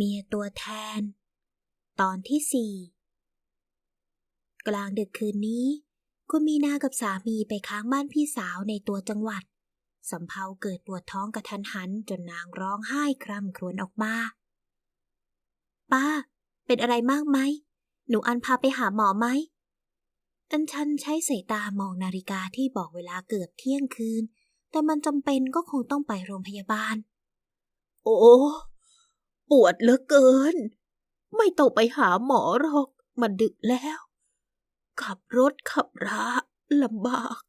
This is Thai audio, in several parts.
เมียตัวแทน ตอนที่สี่กลางดึกคืนนี้ คุณมีนากับสามีไปค้างบ้านพี่สาวในตัวจังหวัด สำเภาเกิดปวดท้องกระทันหันจนนางร้องไห้คร่ำครวญออกมา ป้า เป็นอะไรมากไหม หนูอันพาไปหาหมอไหม อันชันใช้สายตามองนาฬิกาที่บอกเวลาเกือบเที่ยงคืน แต่มันจำเป็นก็คงต้องไปโรงพยาบาล โอ้ ปวดเหลือเกิน ไม่ต้องไปหาหมอหรอก มันดึกแล้ว ขับรถขับราลำบาก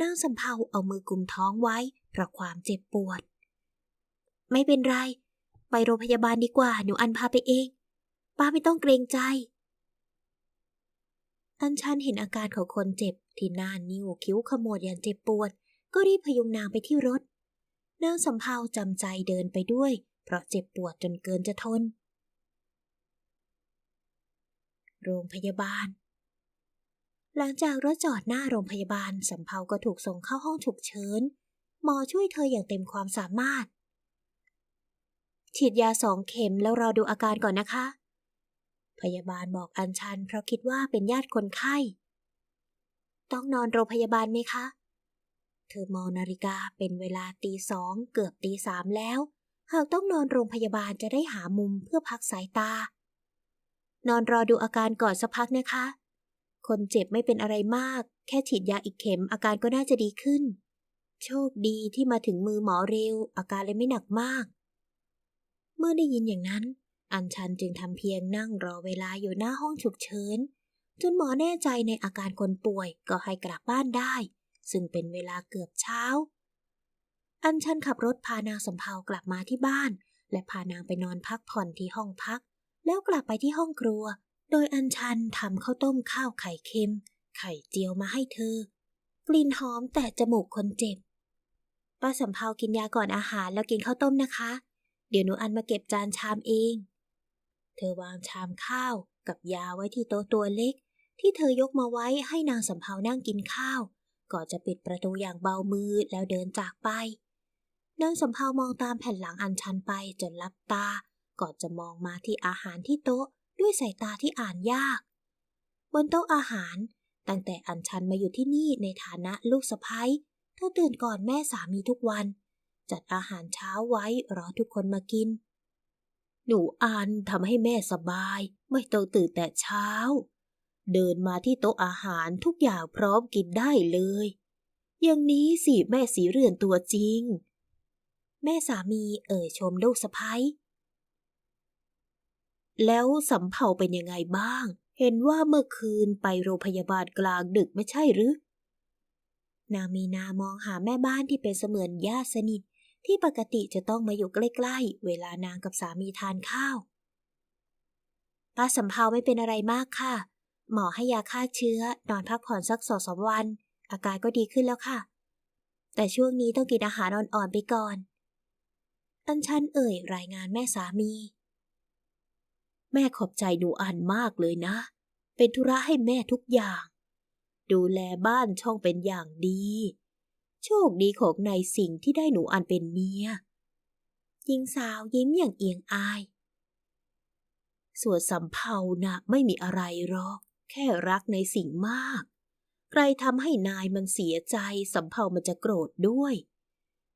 นางสำเภาเอามือกุมท้องไว้เพราะความเจ็บปวด ไม่เป็นไร ไปโรงพยาบาลดีกว่า หนูอันพาไปเอง ป้าไม่ต้องเกรงใจ อันชันเห็นอาการของคนเจ็บที่หน้านิ้วคิ้วขมวดอย่างเจ็บปวด ก็รีบพยุงนางไปที่รถ นางสำเภาจำใจเดินไปด้วย เพราะเจ็บปวดจนเกินจะทน โรงพยาบาล หลังจากรถจอดหน้าโรงพยาบาลสำเภาก็ถูกส่งเข้าห้องฉุกเฉิน หมอช่วยเธออย่างเต็มความสามารถ ฉีดยาสองเข็มแล้วรอดูอาการก่อนนะคะ พยาบาลบอกอัญชันเพราะคิดว่าเป็นญาติคนไข้ ต้องนอนโรงพยาบาลไหมคะเธอมองนาฬิกาเป็นเวลาตีสองเกือบตีสามแล้ว หากต้องนอนโรงพยาบาลจะได้หามุมเพื่อพักสายตา นอนรอดูอาการก่อนสักพักนะคะ คนเจ็บไม่เป็นอะไรมาก แค่ฉีดยาอีกเข็มอาการก็น่าจะดีขึ้น โชคดีที่มาถึงมือหมอเร็ว อาการเลยไม่หนักมาก เมื่อได้ยินอย่างนั้น อัญชันจึงทำเพียงนั่งรอเวลาอยู่หน้าห้องฉุกเฉินจนหมอแน่ใจในอาการคนป่วยก็ให้กลับบ้านได้ ซึ่งเป็นเวลาเกือบเช้า อัญชันขับรถพานางสำเภากลับมาที่บ้าน และพานางไปนอนพักผ่อนที่ห้องพัก แล้วกลับไปที่ห้องครัว โดยอัญชันทำข้าวต้มข้าวไข่เค็ม ไข่เจียวมาให้เธอ กลิ่นหอมแต่จมูกคนเจ็บป้าสำเภากินยาก่อนอาหารแล้วกินข้าวต้มนะคะ เดี๋ยวหนูอันมาเก็บจานชามเอง เธอวางชามข้าวกับยาไว้ที่โต๊ะตัวเล็ก ที่เธอยกมาไว้ให้นางสำเภานั่งกินข้าวก่อนจะปิดประตูอย่างเบามือแล้วเดินจากไป นางสำเภามองตามแผ่นหลังอันชันไปจนลับตา ก่อนจะมองมาที่อาหารที่โต๊ะด้วยสายตาที่อ่านยาก บนโต๊ะอาหาร ตั้งแต่อันชันมาอยู่ที่นี่ในฐานะลูกสะพ้ยเธอตื่นก่อนแม่สามีทุกวัน จัดอาหารเช้าไว้รอทุกคนมากิน หนูอันทำให้แม่สบาย ไม่ต้องตื่นแต่เช้า เดินมาที่โต๊ะอาหารทุกอย่างพร้อมกินได้เลย อย่างนี้สิแม่สีเรือนตัวจริง แม่สามีเอ่ยชมลูกสะพ้ยแล้วสำเภาเป็นยังไงบ้าง เห็นว่าเมื่อคืนไปโรงพยาบาลกลางดึกไม่ใช่หรือ นางมีนามองหาแม่บ้านที่เป็นเสมือนญาติสนิท ที่ปกติจะต้องมาอยู่ใกล้ๆ เวลานางกับสามีทานข้าว ป้าสำเภาไม่เป็นอะไรมากค่ะ หมอให้ยาฆ่าเชื้อ นอนพักผ่อนสักสองสามวัน อาการก็ดีขึ้นแล้วค่ะ แต่ช่วงนี้ต้องกินอาหารอ่อนๆไปก่อน อันชันเอ่ยรายงานแม่สามี แม่ขอบใจหนูอันมากเลยนะ เป็นธุระให้แม่ทุกอย่าง ดูแลบ้านช่องเป็นอย่างดี โชคดีของนายสิ่งที่ได้หนูอันเป็นเมียหญิงสาวยิ้มอย่างเอียงอาย ส่วนสำเภานะ่ะไม่มีอะไรหรอก แค่รักในสิ่งมาก ใครทำให้นายมันเสียใจสำเภามันจะโกรธด้วย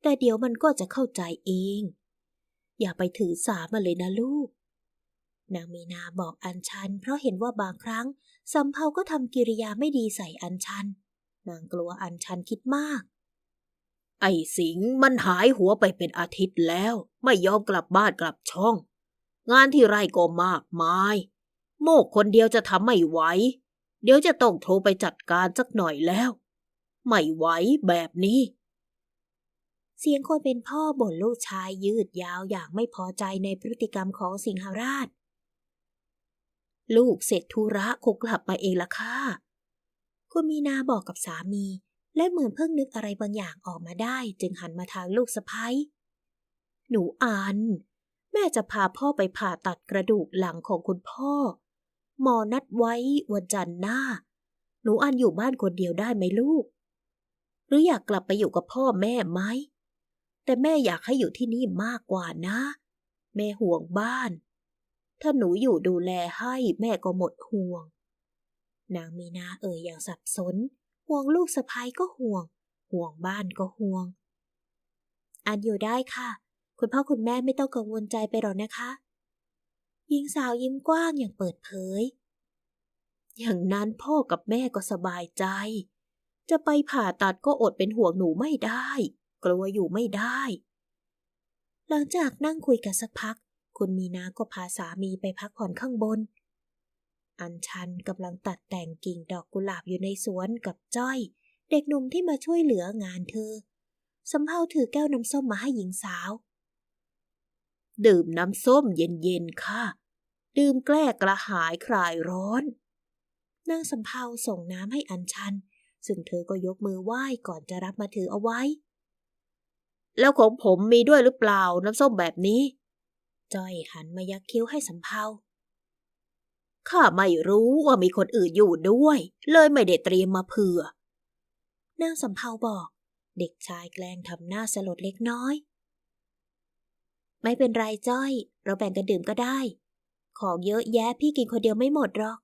แต่เดี๋ยวมันก็จะเข้าใจเอง อย่าไปถือสามันเลยนะลูก นางมีนาบอกอัญชัน เพราะเห็นว่าบางครั้งสำเภาก็ทำกิริยาไม่ดีใส่อัญชัน นางกลัวอัญชันคิดมาก ไอ้สิงมันหายหัวไปเป็นอาทิตย์แล้ว ไม่ยอมกลับบ้านกลับช่อง งานที่ไร่ก็มากมาย โมกคนเดียวจะทำไม่ไหว เดี๋ยวจะต้องโทรไปจัดการสักหน่อยแล้ว ไม่ไหวแบบนี้ เสียงคนเป็นพ่อบ่นลูกชายยืดยาวอย่างไม่พอใจในพฤติกรรมของสิงหราช ลูกเสร็จธุระคงกลับมาเองละค่ะ คุณมีนาบอกกับสามี และเหมือนเพิ่งนึกอะไรบางอย่างออกมาได้ จึงหันมาทางลูกสะพ้ยหนูอัน แม่จะพาพ่อไปผ่าตัดกระดูกหลังของคุณพ่อ หมอนัดไว้วันจันทร์หน้า หนูอันอยู่บ้านคนเดียวได้ไหมลูก หรืออยากกลับไปอยู่กับพ่อแม่ไหม แต่แม่อยากให้อยู่ที่นี่มากกว่านะ แม่ห่วงบ้าน ถ้าหนูอยู่ดูแลให้แม่ก็หมดห่วง นางมีนาเอ่ยอย่างสับสน ห่วงลูกสะพ้ยก็ห่วง ห่วงบ้านก็ห่วง อันอยู่ได้ค่ะ คุณพ่อคุณแม่ไม่ต้องกังวลใจไปหรอกนะคะหญิงสาวยิ้มกว้างอย่างเปิดเผย อย่างนั้นพ่อกับแม่ก็สบายใจ จะไปผ่าตัดก็อดเป็นห่วงหนูไม่ได้ กลัวอยู่ไม่ได้ หลังจากนั่งคุยกันสักพัก คุณมีนาก็พาสามีไปพักผ่อนข้างบน อัญชันกำลังตัดแต่งกิ่งดอกกุหลาบอยู่ในสวนกับจ้อย เด็กหนุ่มที่มาช่วยเหลืองานเธอสำเภาถือแก้วน้ำส้มมาให้หญิงสาว ดื่มน้ำส้มเย็นๆค่ะ ดื่มแก้กระหายคลายร้อนนางสำเภาส่งน้ำให้อัญชัน ซึ่งเธอก็ยกมือไหว้ก่อนจะรับมาถือเอาไว้ แล้วของผมมีด้วยหรือเปล่าน้ำส้มแบบนี้จ้อยหันมายักคิ้วให้สำเภาข้าไม่รู้ว่ามีคนอื่นอยู่ด้วย เลยไม่ได้เตรียมมาเผื่อ นางสำเภาบอก เด็กชายแกล้งทำหน้าสลดเล็กน้อย ไม่เป็นไรจ้อย เราแบ่งกันดื่มก็ได้ ของเยอะแยะพี่กินคนเดียวไม่หมดหรอก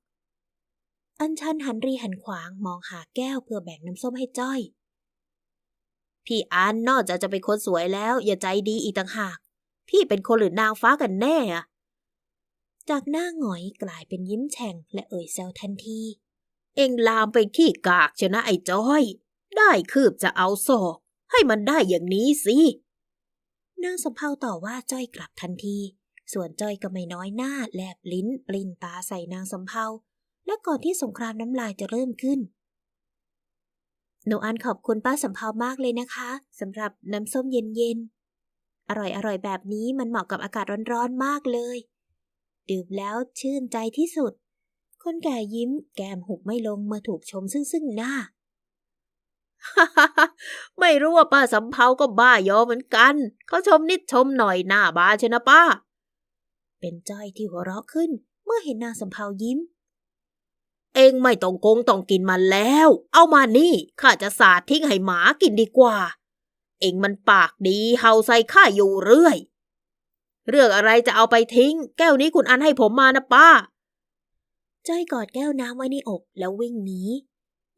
อัญชันหันรีหันขวางมองหาแก้วเพื่อแบ่งน้ำส้มให้จ้อย พี่อันนอกจากจะเป็นคนสวยแล้ว อย่าใจดีอีกต่างหาก พี่เป็นคนหรือนางฟ้ากันแน่อะจากหน้าหงอยกลายเป็นยิ้มแฉ่งและเอ่ยแซวทันที เอ็งลามไปขี้กากชนะไอ้จ้อย ได้คืบจะเอาศอกให้มันได้อย่างนี้สินางสำเภาต่อว่าจ้อยกลับทันที ส่วนจ้อยก็ไม่น้อยหน้าแลบลิ้น ปลิ้นตาใส่นางสำเภาและก่อนที่สงครามน้ำลายจะเริ่มขึ้น หนูอันขอบคุณป้าสำเภามากเลยนะคะสำหรับน้ำส้มเย็นๆ อร่อยๆ แบบนี้มันเหมาะกับอากาศร้อนๆ มากเลย ดื่มแล้วชื่นใจที่สุด คนแก่ยิ้มแก้มหุบไม่ลงเมื่อถูกชมซึ่งซึ่งหน้า ไม่รู้ว่าป้าสำเภาก็บ้ายอเหมือนกัน เขาชมนิดชมหน่อยหน้าบ้าเชนะป้า เป็นจ้อยที่หัวเราะขึ้น เมื่อเห็นนางสำเภายิ้ม เองไม่ต้องโกงต้องกินมันแล้ว เอามานี่ข้าจะสาดทิ้งให้หมากินดีกว่า เองมันปากดีเห่าใส่ข้าอยู่เรื่อย เรื่องอะไรจะเอาไปทิ้ง แก้วนี้คุณอันให้ผมมานะป้า จ้อยกอดแก้วน้ำไว้ในอกแล้ววิ่งหนี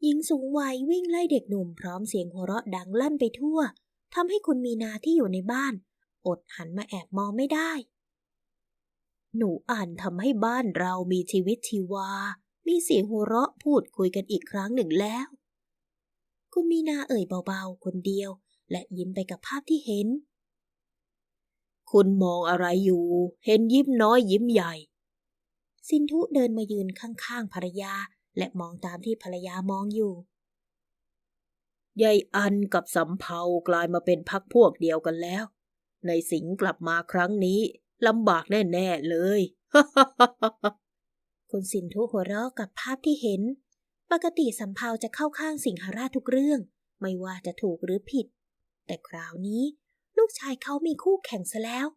หญิงสูงวัยวิ่งไล่เด็กหนุ่มพร้อมเสียงหัวเราะดังลั่นไปทั่วทำให้คุณมีนาที่อยู่ในบ้าน อดหันมาแอบมองไม่ได้ หนูอ่านทำให้บ้านเรามีชีวิตชีวา มีเสียงหัวเราะพูดคุยกันอีกครั้งหนึ่งแล้ว คุณมีนาเอ่ยเบาๆ คนเดียว และยิ้มไปกับภาพที่เห็น คุณมองอะไรอยู่ เห็นยิ้มน้อยยิ้มใหญ่ สินทุเดินมายืนข้างๆภรรยา และมองตามที่ภรรยามองอยู่ยายอันกับสำเภากลายมาเป็นพักพวกเดียวกันแล้ว ในสิงกลับมาครั้งนี้ลำบากแน่ ๆ เลย คุณสินทุหัวเราะกับภาพที่เห็น ปกติสำเภาจะเข้าข้างสิงหราชทุกเรื่อง ไม่ว่าจะถูกหรือผิด แต่คราวนี้ลูกชายเขามีคู่แข่งซะแล้ว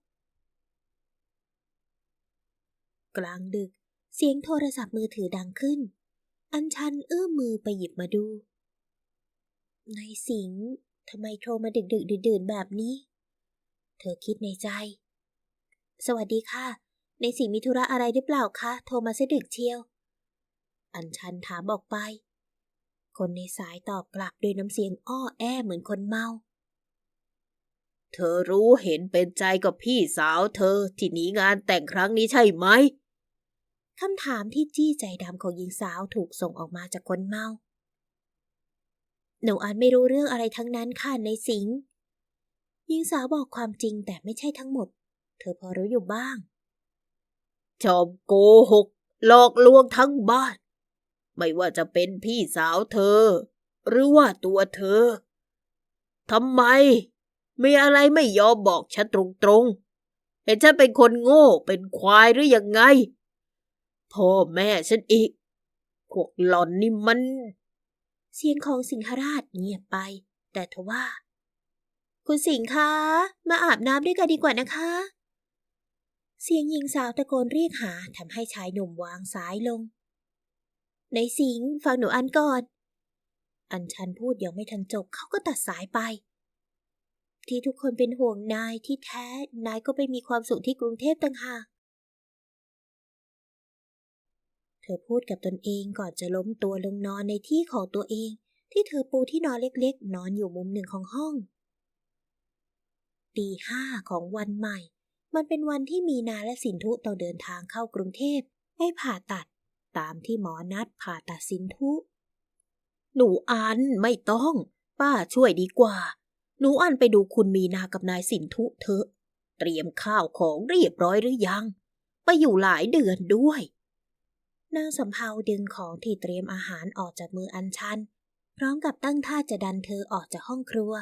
กลางดึก เสียงโทรศัพท์มือถือดังขึ้น อัญชันเอื้อมมือไปหยิบมาดู ในสิงห์ทำไมโทรมาดึกดึกดื่นๆแบบนี้ เธอคิดในใจ สวัสดีค่ะ ในสิงห์มีธุระอะไรหรือเปล่าคะ โทรมาซะดึกเชียว อัญชันถามออกไป คนในสายตอบกลับด้วยน้ำเสียงอ้อแอเหมือนคนเมา เธอรู้เห็นเป็นใจกับพี่สาวเธอที่หนีงานแต่งครั้งนี้ใช่ไหมคำถามที่จี้ใจดำของหญิงสาวถูกส่งออกมาจากคนเมา หนูอาจไม่รู้เรื่องอะไรทั้งนั้นค่ะในสิงหญิงสาวบอกความจริงแต่ไม่ใช่ทั้งหมด เธอพอรู้อยู่บ้าง ชอบโกหก หลอกลวงทั้งบ้าน ไม่ว่าจะเป็นพี่สาวเธอ หรือว่าตัวเธอทำไม มีอะไรไม่ยอมบอกฉันตรงๆ เห็นฉันเป็นคนโง่เป็นควายหรือยังไง พ่อแม่ฉันอีก พวกหล่อนนี่มัน เสียงของสิงหราชเงียบไป แต่ทว่า คุณสิงห์คะ มาอาบน้ำด้วยกันดีกว่านะคะ เสียงหญิงสาวตะโกนเรียกหาทำให้ชายหนุ่มวางสายลง ในสิงฟังหนูอันก่อน อันชันพูดยังไม่ทันจบเขาก็ตัดสายไป ที่ทุกคนเป็นห่วงนายที่แท้นายก็ไปมีความสุขที่กรุงเทพต่างหากเธอพูดกับตนเองก่อนจะล้มตัวลงนอนในที่ของตัวเอง ที่เธอปูที่นอนเล็กๆ นอนอยู่มุมหนึ่งของห้องตีห้าของวันใหม่ มันเป็นวันที่มีนาและสินทุต้องเดินทางเข้ากรุงเทพให้ผ่าตัด ตามที่หมอนัดผ่าตัดสินทุหนูอันไม่ต้อง ป้าช่วยดีกว่า หนูอันไปดูคุณมีนากับนายสินทุเถอะ เตรียมข้าวของเรียบร้อยหรือยัง ไปอยู่หลายเดือนด้วย นางสำเภาดึงของที่เตรียมอาหารออกจากมืออัญชัน พร้อมกับตั้งท่าจะดันเธอออกจากห้องครัว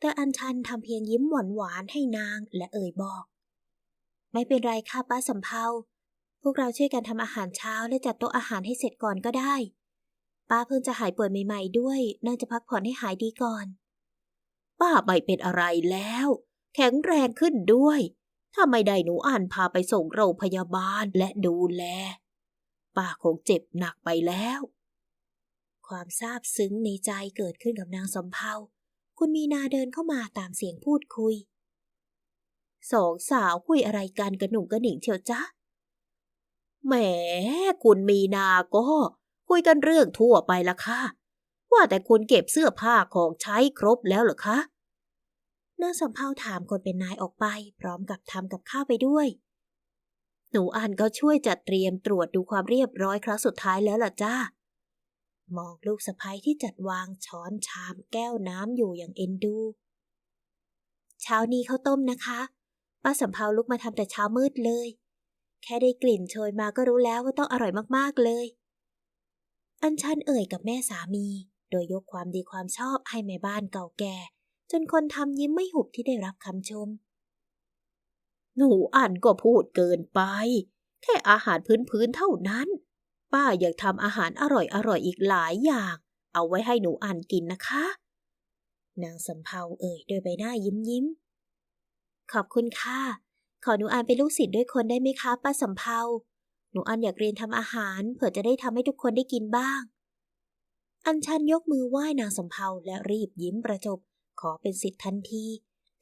แต่อัญชันทำเพียงยิ้มหวานหวานๆให้นางและเอ่ยบอก ไม่เป็นไรค่ะป้าสำเภาพวกเราช่วยกันทำอาหารเช้าและจัดโต๊ะอาหารให้เสร็จก่อนก็ได้ ป้าเพิ่งจะหายป่วยใหม่ๆด้วย น่าจะพักผ่อนให้หายดีก่อน ป้าไม่เป็นอะไรแล้ว แข็งแรงขึ้นด้วย ถ้าไม่ได้หนูอ่านพาไปส่งโรงพยาบาลและดูแล ป้าคงเจ็บหนักไปแล้ว ความซาบซึ้งในใจเกิดขึ้นกับนางสำเภาคุณมีนาเดินเข้ามาตามเสียงพูดคุย สองสาวคุยอะไรกันกระหนุ่งกระหนิงเชียวจ๊ะแหมคุณมีนาก็คุยกันเรื่องทั่วไปละค่ะ ว่าแต่คุณเก็บเสื้อผ้าของใช้ครบแล้วหรอคะนางสำเภาถามคนเป็นนายออกไป พร้อมกับทำกับข้าวไปด้วย หนูอันก็ช่วยจัดเตรียมตรวจดูความเรียบร้อยครั้งสุดท้ายแล้วล่ะจ้ามองลูกสะพ้ยที่จัดวางช้อนชามแก้วน้ำอยู่อย่างเอ็นดู เช้านี้ข้าวต้มนะคะ ป้าสำเภาลุกมาทำแต่เช้ามืดเลย แค่ได้กลิ่นโชยมาก็รู้แล้วว่าต้องอร่อยมากๆเลย อัญชันเอ่ยกับแม่สามี โดยยกความดีความชอบให้แม่บ้านเก่าแก่ จนคนทำยิ้มไม่หุบที่ได้รับคำชม หนูอันก็พูดเกินไป แค่อาหารพื้นๆเท่านั้น ป้าอยากทำอาหารอร่อยๆอีกหลายอย่าง เอาไว้ให้หนูอันกินนะคะ นางสำเภาเอ่ยโดยใบหน้ายิ้มยิ้ม ขอบคุณค่ะ ขอหนูอ่านเป็นลูกศิษย์ด้วยคนได้ไหมคะป้าสำเภาหนูอันอยากเรียนทำอาหารเผื่อจะได้ทำให้ทุกคนได้กินบ้าง อัญชันยกมือไหว้นางสำเภาและรีบยิ้มประจบ ขอเป็นศิษย์ทันที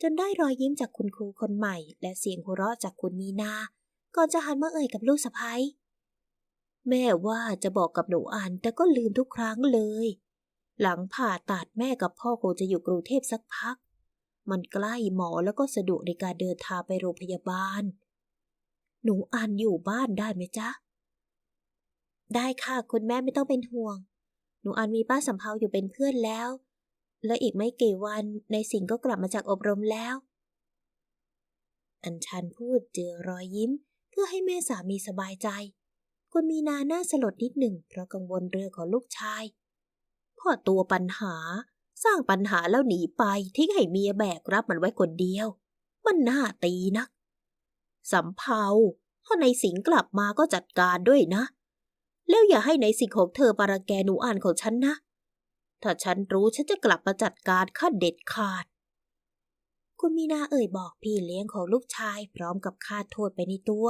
จนได้รอยยิ้มจากคุณครูคนใหม่ และเสียงหัวเราะจากคุณมีนา ก่อนจะหันมาเอ่ยกับลูกสะพ้ยแม่ว่าจะบอกกับหนูอันแต่ก็ลืมทุกครั้งเลย หลังผ่าตัดแม่กับพ่อคงจะอยู่กรุงเทพสักพัก มันใกล้หมอแล้วก็สะดวกในการเดินทางไปโรงพยาบาล หนูอันอยู่บ้านได้ไหมจ๊ะ ได้ค่ะคุณแม่ไม่ต้องเป็นห่วง หนูอันมีป้าสำเภาอยู่เป็นเพื่อนแล้ว และอีกไม่กี่วันในสิงก็กลับมาจากอบรมแล้ว อัญชันพูดเจือรอยยิ้ม เพื่อให้แม่สามีสบายใจ คุณมีนาหน้าสลดนิดหนึ่งเพราะกังวลเรื่องของลูกชายพ่อตัวปัญหา สร้างปัญหาแล้วหนีไปทิ้งให้เมียแบกรับมันไว้คนเดียว มันน่าตีนักสำเภาถ้าในสิงกลับมาก็จัดการด้วยนะ แล้วอย่าให้ในสิงของเธอปาราแกหนูอ่านของฉันนะ ถ้าฉันรู้ฉันจะกลับมาจัดการขั้นเด็ดขาด คุณมีนาเอ่ยบอกพี่เลี้ยงของลูกชายพร้อมกับคาดโทษไปในตัว